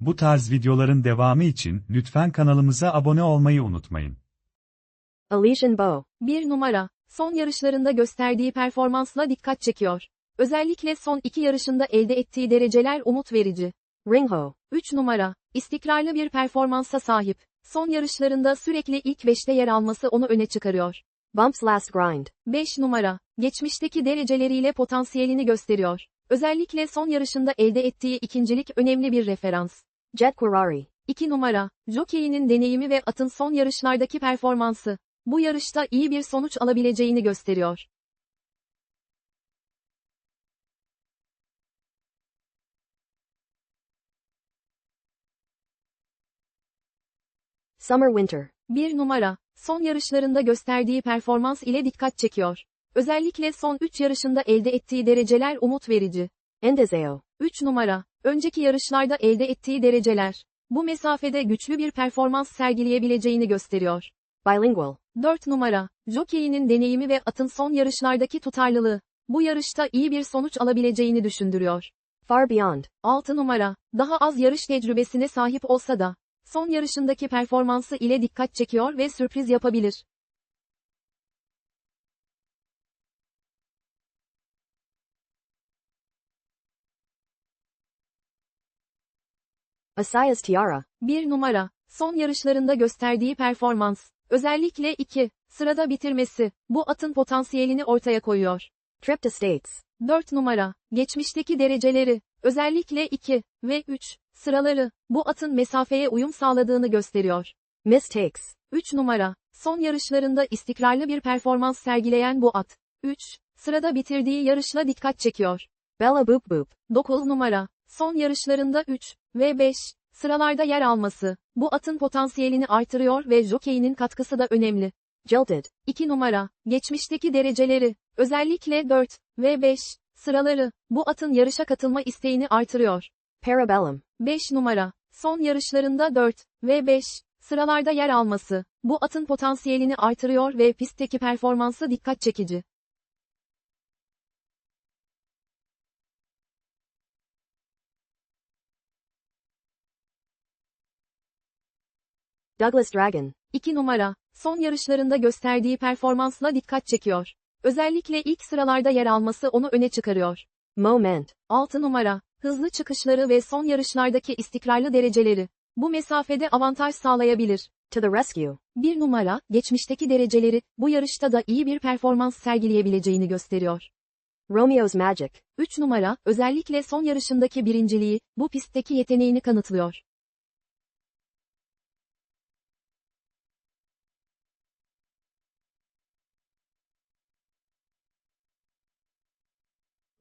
Bu tarz videoların devamı için lütfen kanalımıza abone olmayı unutmayın. Elysian Bow. 1 numara, son yarışlarında gösterdiği performansla dikkat çekiyor. Özellikle son iki yarışında elde ettiği dereceler umut verici. Ringho. 3 numara, istikrarlı bir performansa sahip. Son yarışlarında sürekli ilk 5'te yer alması onu öne çıkarıyor. Bumps Last Grind. 5 numara, geçmişteki dereceleriyle potansiyelini gösteriyor. Özellikle son yarışında elde ettiği ikincilik önemli bir referans. Jet Quirari. 2 numara, jockeyinin deneyimi ve atın son yarışlardaki performansı. Bu yarışta iyi bir sonuç alabileceğini gösteriyor. Summer Winter. 1 numara, son yarışlarında gösterdiği performans ile dikkat çekiyor. Özellikle son 3 yarışında elde ettiği dereceler umut verici. Endizeo. 3 numara, önceki yarışlarda elde ettiği dereceler. Bu mesafede güçlü bir performans sergileyebileceğini gösteriyor. Bilingual. 4 numara, jockeyinin deneyimi ve atın son yarışlardaki tutarlılığı. Bu yarışta iyi bir sonuç alabileceğini düşündürüyor. Far Beyond. 6 numara, daha az yarış tecrübesine sahip olsa da, son yarışındaki performansı ile dikkat çekiyor ve sürpriz yapabilir. Asia's Tiara. 1 numara, son yarışlarında gösterdiği performans, özellikle 2, sırada bitirmesi, bu atın potansiyelini ortaya koyuyor. Trip to States. 4 numara, geçmişteki dereceleri, özellikle 2 ve 3 sıraları, bu atın mesafeye uyum sağladığını gösteriyor. Mistakes. 3 numara, son yarışlarında istikrarlı bir performans sergileyen bu at. 3, sırada bitirdiği yarışla dikkat çekiyor. Bella Boop Boop. 9 numara, son yarışlarında 3 ve 5 sıralarda yer alması, bu atın potansiyelini artırıyor ve jokeyinin katkısı da önemli. Jilted. 2 numara, geçmişteki dereceleri, özellikle 4 ve 5 sıraları, bu atın yarışa katılma isteğini artırıyor. Parabellum. 5 numara, son yarışlarında 4 ve 5 sıralarda yer alması, bu atın potansiyelini artırıyor ve pistteki performansı dikkat çekici. Douglas Dragon. 2 numara, son yarışlarında gösterdiği performansla dikkat çekiyor. Özellikle ilk sıralarda yer alması onu öne çıkarıyor. Moment. 6 numara, hızlı çıkışları ve son yarışlardaki istikrarlı dereceleri. Bu mesafede avantaj sağlayabilir. To the Rescue. 1 numara, geçmişteki dereceleri, bu yarışta da iyi bir performans sergileyebileceğini gösteriyor. Romeo's Magic. 3 numara, özellikle son yarışındaki birinciliği, bu pistteki yeteneğini kanıtlıyor.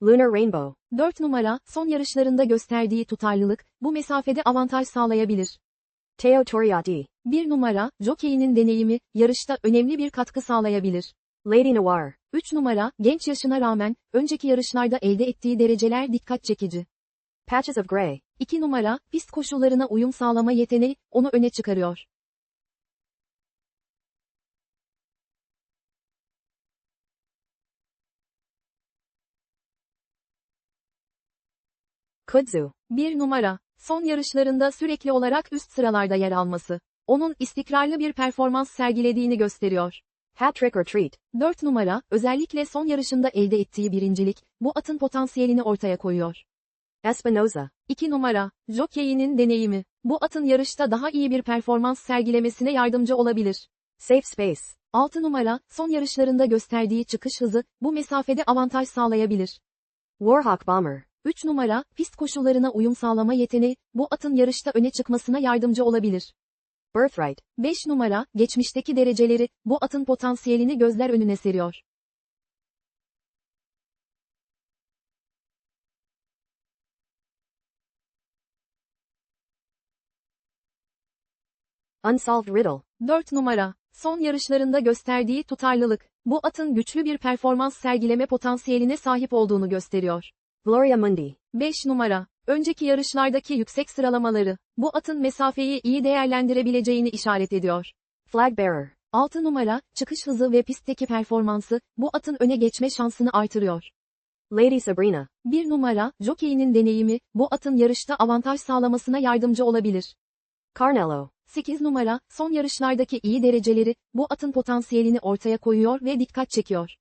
Lunar Rainbow. 4 numara, son yarışlarında gösterdiği tutarlılık, bu mesafede avantaj sağlayabilir. Teo Toriati. 1 numara, jokeyinin deneyimi, yarışta önemli bir katkı sağlayabilir. Lady Noir. 3 numara, genç yaşına rağmen, önceki yarışlarda elde ettiği dereceler dikkat çekici. Patches of Grey. 2 numara, pist koşullarına uyum sağlama yeteneği, onu öne çıkarıyor. Kudzu. 1 numara, son yarışlarında sürekli olarak üst sıralarda yer alması, onun istikrarlı bir performans sergilediğini gösteriyor. Hat Trick or Treat. 4 numara, özellikle son yarışında elde ettiği birincilik, bu atın potansiyelini ortaya koyuyor. Espinoza. 2 numara, jokeyinin deneyimi, bu atın yarışta daha iyi bir performans sergilemesine yardımcı olabilir. Safe Space. 6 numara, son yarışlarında gösterdiği çıkış hızı, bu mesafede avantaj sağlayabilir. Warhawk Bomber. 3 numara, pist koşullarına uyum sağlama yeteneği, bu atın yarışta öne çıkmasına yardımcı olabilir. Birthright. 5 numara, geçmişteki dereceleri, bu atın potansiyelini gözler önüne seriyor. Unsolved Riddle. 4 numara, son yarışlarında gösterdiği tutarlılık, bu atın güçlü bir performans sergileme potansiyeline sahip olduğunu gösteriyor. Gloria Mundi. 5 numara, önceki yarışlardaki yüksek sıralamaları, bu atın mesafeyi iyi değerlendirebileceğini işaret ediyor. Flag Bearer. 6 numara, çıkış hızı ve pistteki performansı, bu atın öne geçme şansını artırıyor. Lady Sabrina. 1 numara, jokeyinin deneyimi, bu atın yarışta avantaj sağlamasına yardımcı olabilir. Carnello. 8 numara, son yarışlardaki iyi dereceleri, bu atın potansiyelini ortaya koyuyor ve dikkat çekiyor.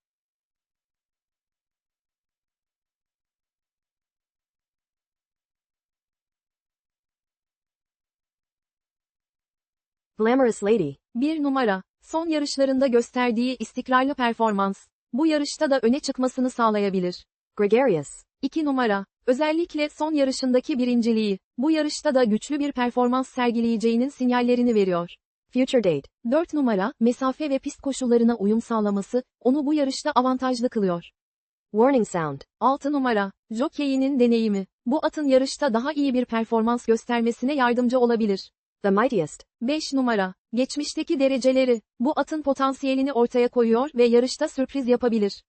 Glamorous Lady. 1 numara, son yarışlarında gösterdiği istikrarlı performans, bu yarışta da öne çıkmasını sağlayabilir. Gregarious. 2 numara, özellikle son yarışındaki birinciliği, bu yarışta da güçlü bir performans sergileyeceğinin sinyallerini veriyor. Future Date. 4 numara, mesafe ve pist koşullarına uyum sağlaması, onu bu yarışta avantajlı kılıyor. Warning Sound. 6 numara, jokeyinin deneyimi, bu atın yarışta daha iyi bir performans göstermesine yardımcı olabilir. The Mightiest. 5 numara, geçmişteki dereceleri, bu atın potansiyelini ortaya koyuyor ve yarışta sürpriz yapabilir.